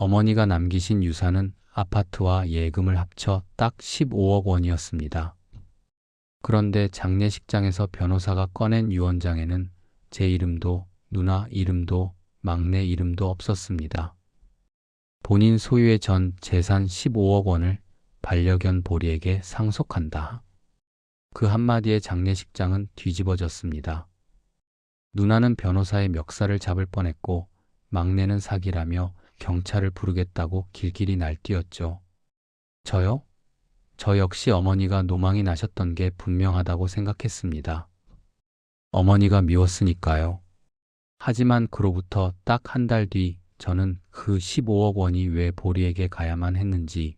어머니가 남기신 유산은 아파트와 예금을 합쳐 딱 15억 원이었습니다. 그런데 장례식장에서 변호사가 꺼낸 유언장에는 제 이름도 누나 이름도 막내 이름도 없었습니다. 본인 소유의 전 재산 15억 원을 반려견 보리에게 상속한다. 그 한마디에 장례식장은 뒤집어졌습니다. 누나는 변호사의 멱살을 잡을 뻔했고 막내는 사기라며 경찰을 부르겠다고 길길이 날뛰었죠. 저요? 저 역시 어머니가 노망이 나셨던 게 분명하다고 생각했습니다. 어머니가 미웠으니까요. 하지만 그로부터 딱 한 달 뒤 저는 그 15억 원이 왜 보리에게 가야만 했는지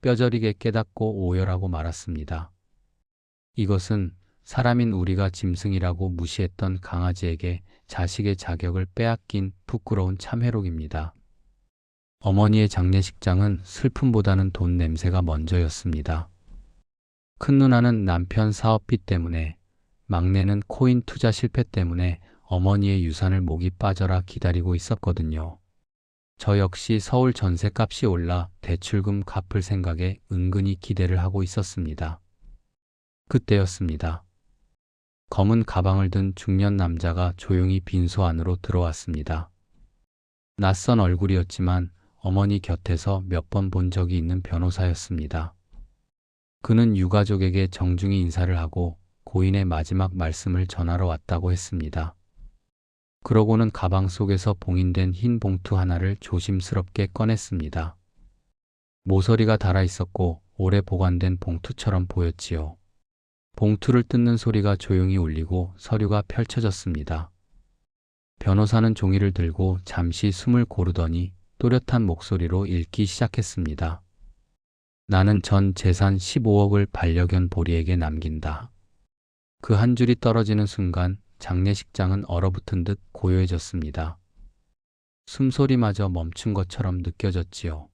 뼈저리게 깨닫고 오열하고 말았습니다. 이것은 사람인 우리가 짐승이라고 무시했던 강아지에게 자식의 자격을 빼앗긴 부끄러운 참회록입니다. 어머니의 장례식장은 슬픔보다는 돈 냄새가 먼저였습니다. 큰 누나는 남편 사업비 때문에, 막내는 코인 투자 실패 때문에 어머니의 유산을 목이 빠져라 기다리고 있었거든요. 저 역시 서울 전세값이 올라 대출금 갚을 생각에 은근히 기대를 하고 있었습니다. 그때였습니다. 검은 가방을 든 중년 남자가 조용히 빈소 안으로 들어왔습니다. 낯선 얼굴이었지만 어머니 곁에서 몇 번 본 적이 있는 변호사였습니다. 그는 유가족에게 정중히 인사를 하고 고인의 마지막 말씀을 전하러 왔다고 했습니다. 그러고는 가방 속에서 봉인된 흰 봉투 하나를 조심스럽게 꺼냈습니다. 모서리가 달아 있었고 오래 보관된 봉투처럼 보였지요. 봉투를 뜯는 소리가 조용히 울리고 서류가 펼쳐졌습니다. 변호사는 종이를 들고 잠시 숨을 고르더니 또렷한 목소리로 읽기 시작했습니다. 나는 전 재산 15억을 반려견 보리에게 남긴다. 그 한 줄이 떨어지는 순간 장례식장은 얼어붙은 듯 고요해졌습니다. 숨소리마저 멈춘 것처럼 느껴졌지요.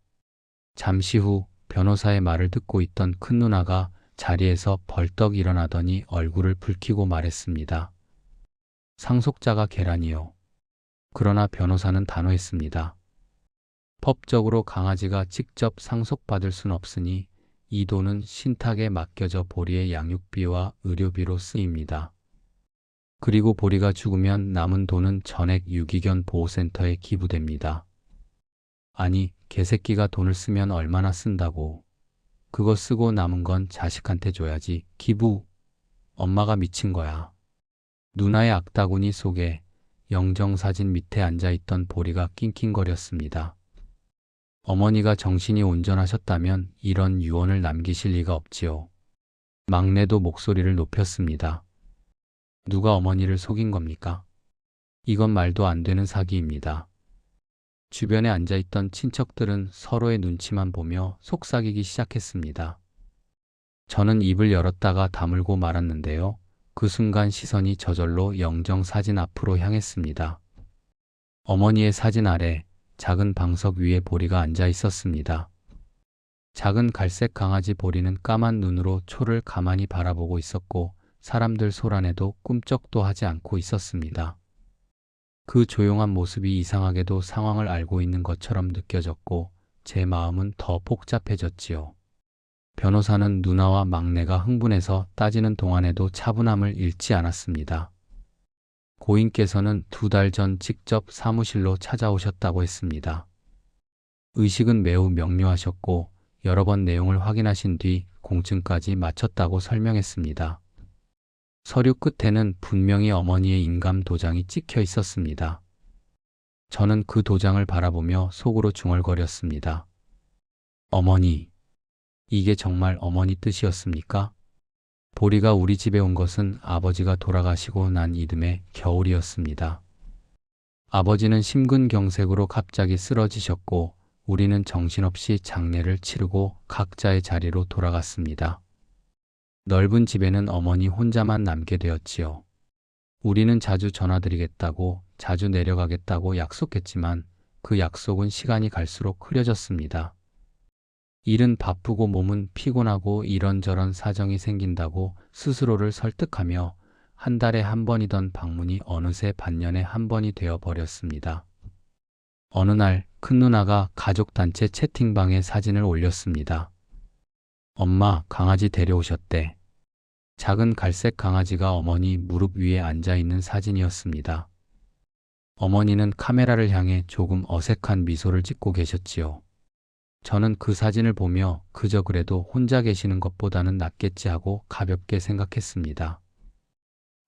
잠시 후 변호사의 말을 듣고 있던 큰 누나가 자리에서 벌떡 일어나더니 얼굴을 붉히고 말했습니다. 상속자가 계란이요. 그러나 변호사는 단호했습니다. 법적으로 강아지가 직접 상속받을 순 없으니 이 돈은 신탁에 맡겨져 보리의 양육비와 의료비로 쓰입니다. 그리고 보리가 죽으면 남은 돈은 전액 유기견 보호센터에 기부됩니다. 아니, 개새끼가 돈을 쓰면 얼마나 쓴다고. 그거 쓰고 남은 건 자식한테 줘야지. 기부. 엄마가 미친 거야. 누나의 악다구니 속에 영정사진 밑에 앉아있던 보리가 낑낑거렸습니다. 어머니가 정신이 온전하셨다면 이런 유언을 남기실 리가 없지요. 막내도 목소리를 높였습니다. 누가 어머니를 속인 겁니까? 이건 말도 안 되는 사기입니다. 주변에 앉아있던 친척들은 서로의 눈치만 보며 속삭이기 시작했습니다. 저는 입을 열었다가 다물고 말았는데요. 그 순간 시선이 저절로 영정 사진 앞으로 향했습니다. 어머니의 사진 아래 작은 방석 위에 보리가 앉아 있었습니다. 작은 갈색 강아지 보리는 까만 눈으로 초를 가만히 바라보고 있었고 사람들 소란에도 꿈쩍도 하지 않고 있었습니다. 그 조용한 모습이 이상하게도 상황을 알고 있는 것처럼 느껴졌고 제 마음은 더 복잡해졌지요. 변호사는 누나와 막내가 흥분해서 따지는 동안에도 차분함을 잃지 않았습니다. 고인께서는 두 달 전 직접 사무실로 찾아오셨다고 했습니다. 의식은 매우 명료하셨고 여러 번 내용을 확인하신 뒤 공증까지 마쳤다고 설명했습니다. 서류 끝에는 분명히 어머니의 인감 도장이 찍혀 있었습니다. 저는 그 도장을 바라보며 속으로 중얼거렸습니다. 어머니, 이게 정말 어머니 뜻이었습니까? 보리가 우리 집에 온 것은 아버지가 돌아가시고 난 이듬해 겨울이었습니다. 아버지는 심근경색으로 갑자기 쓰러지셨고 우리는 정신없이 장례를 치르고 각자의 자리로 돌아갔습니다. 넓은 집에는 어머니 혼자만 남게 되었지요. 우리는 자주 전화드리겠다고, 자주 내려가겠다고 약속했지만 그 약속은 시간이 갈수록 흐려졌습니다. 일은 바쁘고 몸은 피곤하고 이런저런 사정이 생긴다고 스스로를 설득하며 한 달에 한 번이던 방문이 어느새 반년에 한 번이 되어 버렸습니다. 어느 날 큰 누나가 가족단체 채팅방에 사진을 올렸습니다. 엄마, 강아지 데려오셨대. 작은 갈색 강아지가 어머니 무릎 위에 앉아 있는 사진이었습니다. 어머니는 카메라를 향해 조금 어색한 미소를 짓고 계셨지요. 저는 그 사진을 보며 그저 그래도 혼자 계시는 것보다는 낫겠지 하고 가볍게 생각했습니다.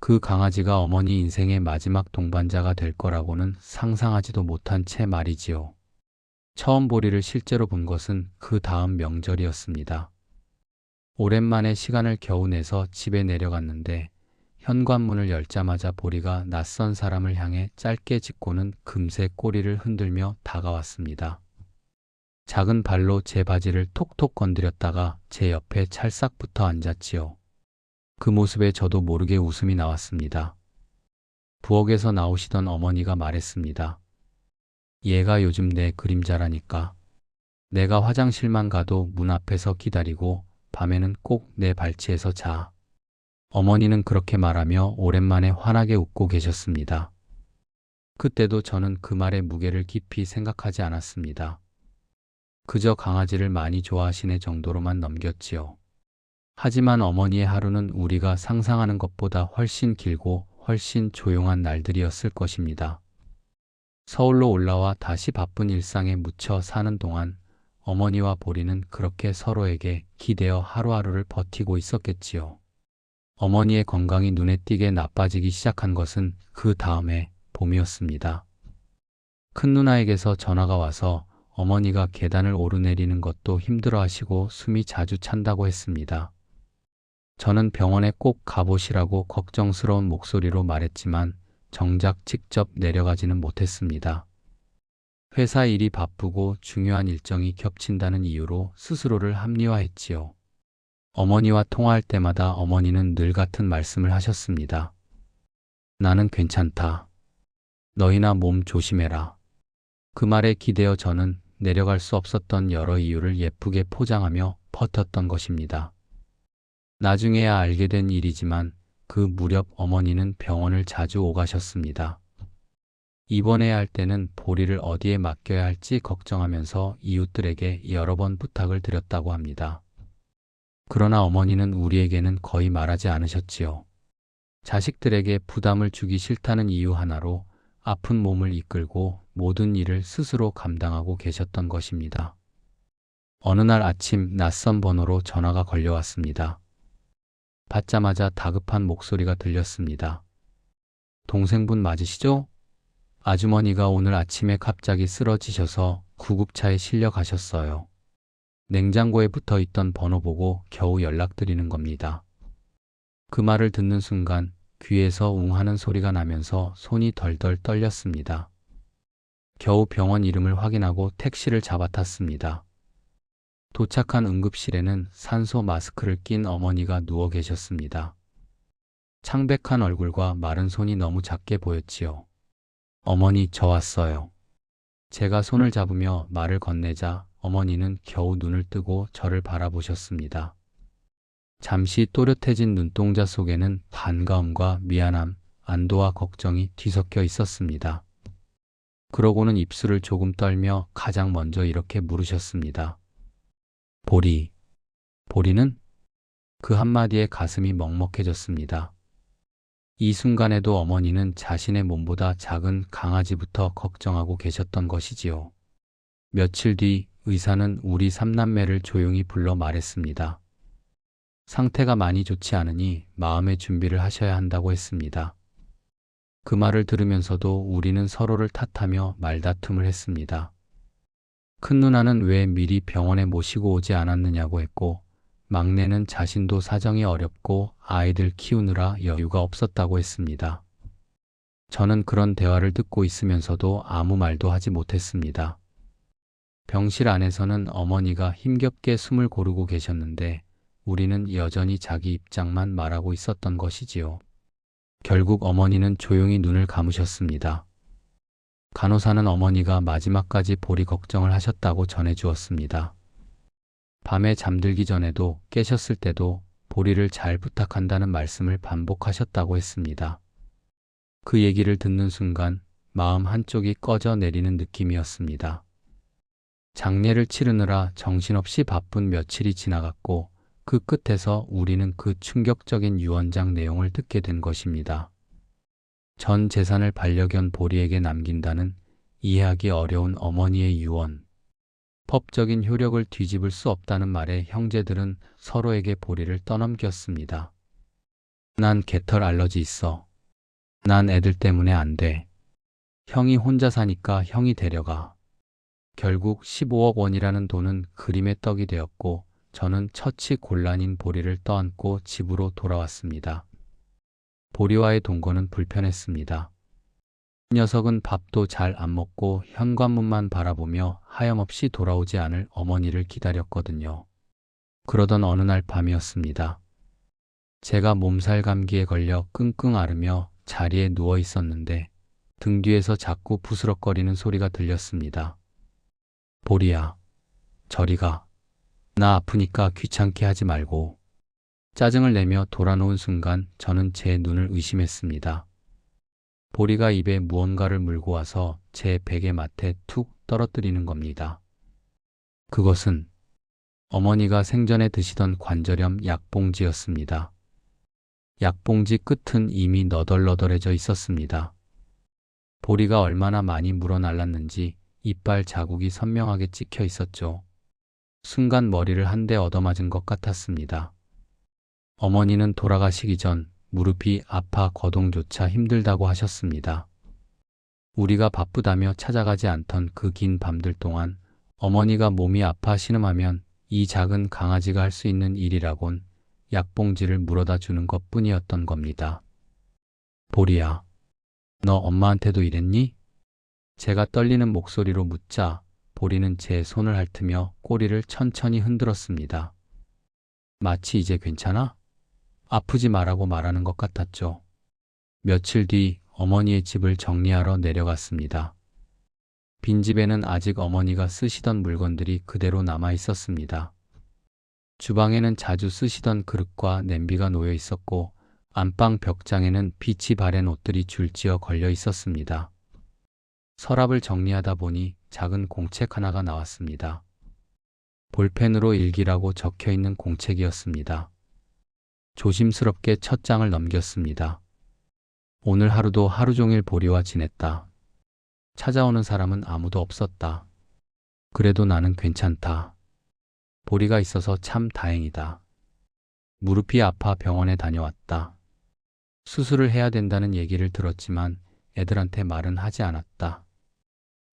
그 강아지가 어머니 인생의 마지막 동반자가 될 거라고는 상상하지도 못한 채 말이지요. 처음 보리를 실제로 본 것은 그 다음 명절이었습니다. 오랜만에 시간을 겨우 내서 집에 내려갔는데 현관문을 열자마자 보리가 낯선 사람을 향해 짧게 짖고는 금세 꼬리를 흔들며 다가왔습니다. 작은 발로 제 바지를 톡톡 건드렸다가 제 옆에 찰싹 붙어 앉았지요. 그 모습에 저도 모르게 웃음이 나왔습니다. 부엌에서 나오시던 어머니가 말했습니다. 얘가 요즘 내 그림자라니까. 내가 화장실만 가도 문 앞에서 기다리고 밤에는 꼭 내 발치에서 자. 어머니는 그렇게 말하며 오랜만에 환하게 웃고 계셨습니다. 그때도 저는 그 말의 무게를 깊이 생각하지 않았습니다. 그저 강아지를 많이 좋아하시네 정도로만 넘겼지요. 하지만 어머니의 하루는 우리가 상상하는 것보다 훨씬 길고 훨씬 조용한 날들이었을 것입니다. 서울로 올라와 다시 바쁜 일상에 묻혀 사는 동안 어머니와 보리는 그렇게 서로에게 기대어 하루하루를 버티고 있었겠지요. 어머니의 건강이 눈에 띄게 나빠지기 시작한 것은 그 다음에 봄이었습니다. 큰 누나에게서 전화가 와서 어머니가 계단을 오르내리는 것도 힘들어 하시고 숨이 자주 찬다고 했습니다. 저는 병원에 꼭 가보시라고 걱정스러운 목소리로 말했지만 정작 직접 내려가지는 못했습니다. 회사 일이 바쁘고 중요한 일정이 겹친다는 이유로 스스로를 합리화했지요. 어머니와 통화할 때마다 어머니는 늘 같은 말씀을 하셨습니다. 나는 괜찮다. 너희나 몸 조심해라. 그 말에 기대어 저는 내려갈 수 없었던 여러 이유를 예쁘게 포장하며 버텼던 것입니다. 나중에야 알게 된 일이지만 그 무렵 어머니는 병원을 자주 오가셨습니다. 입원해야 할 때는 보리를 어디에 맡겨야 할지 걱정하면서 이웃들에게 여러 번 부탁을 드렸다고 합니다. 그러나 어머니는 우리에게는 거의 말하지 않으셨지요. 자식들에게 부담을 주기 싫다는 이유 하나로 아픈 몸을 이끌고 모든 일을 스스로 감당하고 계셨던 것입니다. 어느 날 아침 낯선 번호로 전화가 걸려왔습니다. 받자마자 다급한 목소리가 들렸습니다. 동생분 맞으시죠? 아주머니가 오늘 아침에 갑자기 쓰러지셔서 구급차에 실려 가셨어요. 냉장고에 붙어 있던 번호 보고 겨우 연락드리는 겁니다. 그 말을 듣는 순간 귀에서 웅하는 소리가 나면서 손이 덜덜 떨렸습니다. 겨우 병원 이름을 확인하고 택시를 잡아탔습니다. 도착한 응급실에는 산소 마스크를 낀 어머니가 누워 계셨습니다. 창백한 얼굴과 마른 손이 너무 작게 보였지요. 어머니, 저 왔어요. 제가 손을 잡으며 말을 건네자 어머니는 겨우 눈을 뜨고 저를 바라보셨습니다. 잠시 또렷해진 눈동자 속에는 반가움과 미안함, 안도와 걱정이 뒤섞여 있었습니다. 그러고는 입술을 조금 떨며 가장 먼저 이렇게 물으셨습니다. 보리. 보리는? 그 한마디에 가슴이 먹먹해졌습니다. 이 순간에도 어머니는 자신의 몸보다 작은 강아지부터 걱정하고 계셨던 것이지요. 며칠 뒤 의사는 우리 삼남매를 조용히 불러 말했습니다. 상태가 많이 좋지 않으니 마음의 준비를 하셔야 한다고 했습니다. 그 말을 들으면서도 우리는 서로를 탓하며 말다툼을 했습니다. 큰 누나는 왜 미리 병원에 모시고 오지 않았느냐고 했고, 막내는 자신도 사정이 어렵고 아이들 키우느라 여유가 없었다고 했습니다. 저는 그런 대화를 듣고 있으면서도 아무 말도 하지 못했습니다. 병실 안에서는 어머니가 힘겹게 숨을 고르고 계셨는데 우리는 여전히 자기 입장만 말하고 있었던 것이지요. 결국 어머니는 조용히 눈을 감으셨습니다. 간호사는 어머니가 마지막까지 보리 걱정을 하셨다고 전해주었습니다. 밤에 잠들기 전에도 깨셨을 때도 보리를 잘 부탁한다는 말씀을 반복하셨다고 했습니다. 그 얘기를 듣는 순간 마음 한쪽이 꺼져 내리는 느낌이었습니다. 장례를 치르느라 정신없이 바쁜 며칠이 지나갔고 그 끝에서 우리는 그 충격적인 유언장 내용을 듣게 된 것입니다. 전 재산을 반려견 보리에게 남긴다는 이해하기 어려운 어머니의 유언. 법적인 효력을 뒤집을 수 없다는 말에 형제들은 서로에게 보리를 떠넘겼습니다. 난 개털 알러지 있어. 난 애들 때문에 안 돼. 형이 혼자 사니까 형이 데려가. 결국 15억 원이라는 돈은 그림의 떡이 되었고 저는 처치 곤란인 보리를 떠안고 집으로 돌아왔습니다. 보리와의 동거는 불편했습니다. 녀석은 밥도 잘 안 먹고 현관문만 바라보며 하염없이 돌아오지 않을 어머니를 기다렸거든요. 그러던 어느 날 밤이었습니다. 제가 몸살 감기에 걸려 끙끙 앓으며 자리에 누워 있었는데 등 뒤에서 자꾸 부스럭거리는 소리가 들렸습니다. 보리야, 저리 가. 나 아프니까 귀찮게 하지 말고. 짜증을 내며 돌아놓은 순간 저는 제 눈을 의심했습니다. 보리가 입에 무언가를 물고 와서 제 베개 맡에 툭 떨어뜨리는 겁니다. 그것은 어머니가 생전에 드시던 관절염 약봉지였습니다. 약봉지 끝은 이미 너덜너덜해져 있었습니다. 보리가 얼마나 많이 물어날랐는지 이빨 자국이 선명하게 찍혀 있었죠. 순간 머리를 한 대 얻어맞은 것 같았습니다. 어머니는 돌아가시기 전 무릎이 아파 거동조차 힘들다고 하셨습니다. 우리가 바쁘다며 찾아가지 않던 그 긴 밤들 동안 어머니가 몸이 아파 신음하면 이 작은 강아지가 할 수 있는 일이라곤 약봉지를 물어다 주는 것 뿐이었던 겁니다. 보리야, 너 엄마한테도 이랬니? 제가 떨리는 목소리로 묻자 보리는 제 손을 핥으며 꼬리를 천천히 흔들었습니다. 마치 이제 괜찮아? 아프지 말라고 말하는 것 같았죠. 며칠 뒤 어머니의 집을 정리하러 내려갔습니다. 빈집에는 아직 어머니가 쓰시던 물건들이 그대로 남아 있었습니다. 주방에는 자주 쓰시던 그릇과 냄비가 놓여 있었고 안방 벽장에는 빛이 바랜 옷들이 줄지어 걸려 있었습니다. 서랍을 정리하다 보니 작은 공책 하나가 나왔습니다. 볼펜으로 일기라고 적혀 있는 공책이었습니다. 조심스럽게 첫 장을 넘겼습니다. 오늘 하루도 하루 종일 보리와 지냈다. 찾아오는 사람은 아무도 없었다. 그래도 나는 괜찮다. 보리가 있어서 참 다행이다. 무릎이 아파 병원에 다녀왔다. 수술을 해야 된다는 얘기를 들었지만 애들한테 말은 하지 않았다.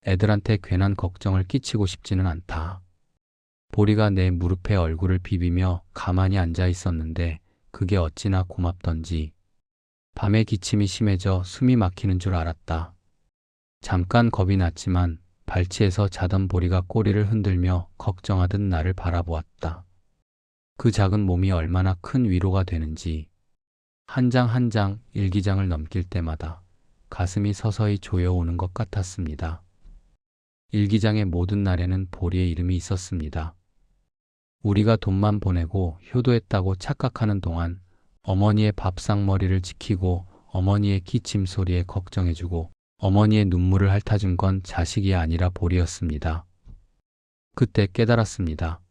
애들한테 괜한 걱정을 끼치고 싶지는 않다. 보리가 내 무릎에 얼굴을 비비며 가만히 앉아 있었는데 그게 어찌나 고맙던지 밤에 기침이 심해져 숨이 막히는 줄 알았다. 잠깐 겁이 났지만 발치에서 자던 보리가 꼬리를 흔들며 걱정하듯 나를 바라보았다. 그 작은 몸이 얼마나 큰 위로가 되는지 한 장 한장 일기장을 넘길 때마다 가슴이 서서히 조여오는 것 같았습니다. 일기장의 모든 날에는 보리의 이름이 있었습니다. 우리가 돈만 보내고 효도했다고 착각하는 동안 어머니의 밥상머리를 지키고 어머니의 기침 소리에 걱정해주고 어머니의 눈물을 핥아준 건 자식이 아니라 보리였습니다. 그때 깨달았습니다.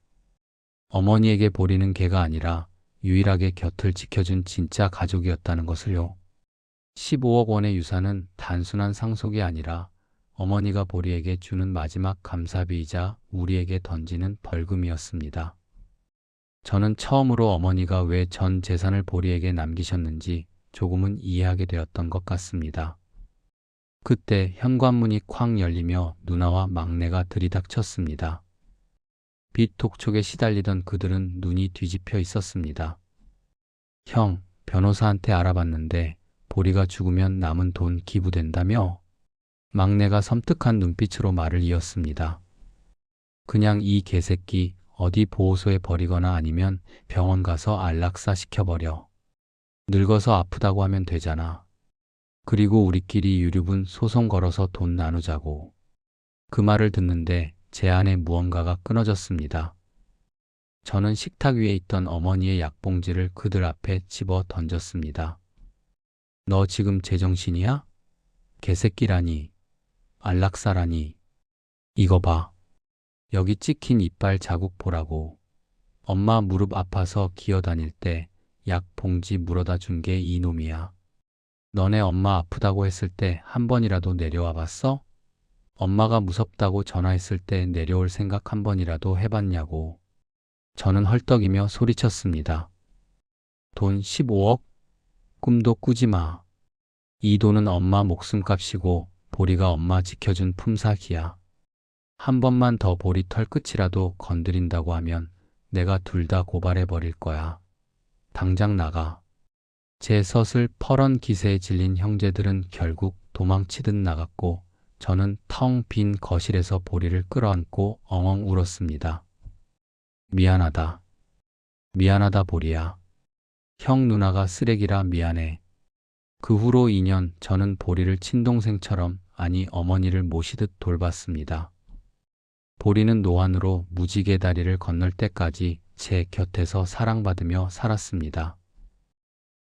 어머니에게 보리는 개가 아니라 유일하게 곁을 지켜준 진짜 가족이었다는 것을요. 15억 원의 유산은 단순한 상속이 아니라 어머니가 보리에게 주는 마지막 감사비이자 우리에게 던지는 벌금이었습니다. 저는 처음으로 어머니가 왜 전 재산을 보리에게 남기셨는지 조금은 이해하게 되었던 것 같습니다. 그때 현관문이 쾅 열리며 누나와 막내가 들이닥쳤습니다. 빛 독촉에 시달리던 그들은 눈이 뒤집혀 있었습니다. 형, 변호사한테 알아봤는데 보리가 죽으면 남은 돈 기부된다며? 막내가 섬뜩한 눈빛으로 말을 이었습니다. 그냥 이 개새끼 어디 보호소에 버리거나 아니면 병원 가서 안락사 시켜버려. 늙어서 아프다고 하면 되잖아. 그리고 우리끼리 유류분 소송 걸어서 돈 나누자고. 그 말을 듣는데 제 안에 무언가가 끊어졌습니다. 저는 식탁 위에 있던 어머니의 약봉지를 그들 앞에 집어 던졌습니다. 너 지금 제정신이야? 개새끼라니. 안락사라니. 이거 봐. 여기 찍힌 이빨 자국 보라고. 엄마 무릎 아파서 기어 다닐 때 약 봉지 물어다 준 게 이놈이야. 너네 엄마 아프다고 했을 때 한 번이라도 내려와 봤어? 엄마가 무섭다고 전화했을 때 내려올 생각 한 번이라도 해봤냐고. 저는 헐떡이며 소리쳤습니다. 돈 15억? 꿈도 꾸지 마. 이 돈은 엄마 목숨값이고 보리가 엄마 지켜준 품삯이야. 한 번만 더 보리 털끝이라도 건드린다고 하면 내가 둘 다 고발해 버릴 거야. 당장 나가. 제 서슬 퍼런 기세에 질린 형제들은 결국 도망치듯 나갔고 저는 텅 빈 거실에서 보리를 끌어안고 엉엉 울었습니다. 미안하다. 미안하다 보리야. 형 누나가 쓰레기라 미안해. 그 후로 2년 저는 보리를 친동생처럼 아니 어머니를 모시듯 돌봤습니다. 보리는 노안으로 무지개 다리를 건널 때까지 제 곁에서 사랑받으며 살았습니다.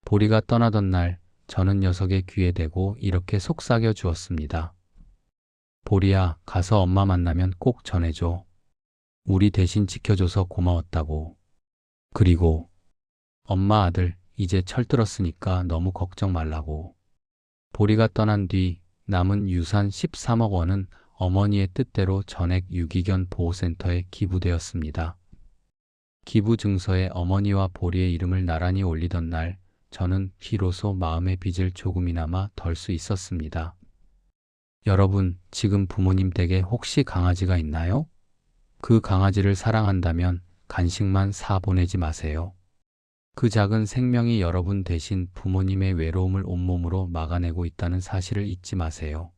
보리가 떠나던 날 저는 녀석의 귀에 대고 이렇게 속삭여 주었습니다. 보리야, 가서 엄마 만나면 꼭 전해줘. 우리 대신 지켜줘서 고마웠다고. 그리고 엄마 아들 이제 철들었으니까 너무 걱정 말라고. 보리가 떠난 뒤 남은 유산 13억 원은 어머니의 뜻대로 전액 유기견 보호센터에 기부되었습니다. 기부 증서에 어머니와 보리의 이름을 나란히 올리던 날 저는 비로소 마음의 빚을 조금이나마 덜 수 있었습니다. 여러분, 지금 부모님 댁에 혹시 강아지가 있나요? 그 강아지를 사랑한다면 간식만 사 보내지 마세요. 그 작은 생명이 여러분 대신 부모님의 외로움을 온몸으로 막아내고 있다는 사실을 잊지 마세요.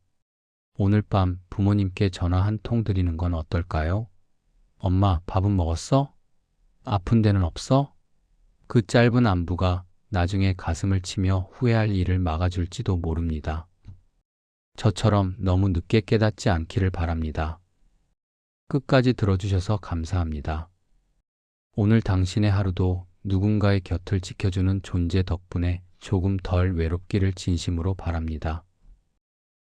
오늘 밤 부모님께 전화 한 통 드리는 건 어떨까요? 엄마, 밥은 먹었어? 아픈 데는 없어? 그 짧은 안부가 나중에 가슴을 치며 후회할 일을 막아줄지도 모릅니다. 저처럼 너무 늦게 깨닫지 않기를 바랍니다. 끝까지 들어주셔서 감사합니다. 오늘 당신의 하루도 누군가의 곁을 지켜주는 존재 덕분에 조금 덜 외롭기를 진심으로 바랍니다.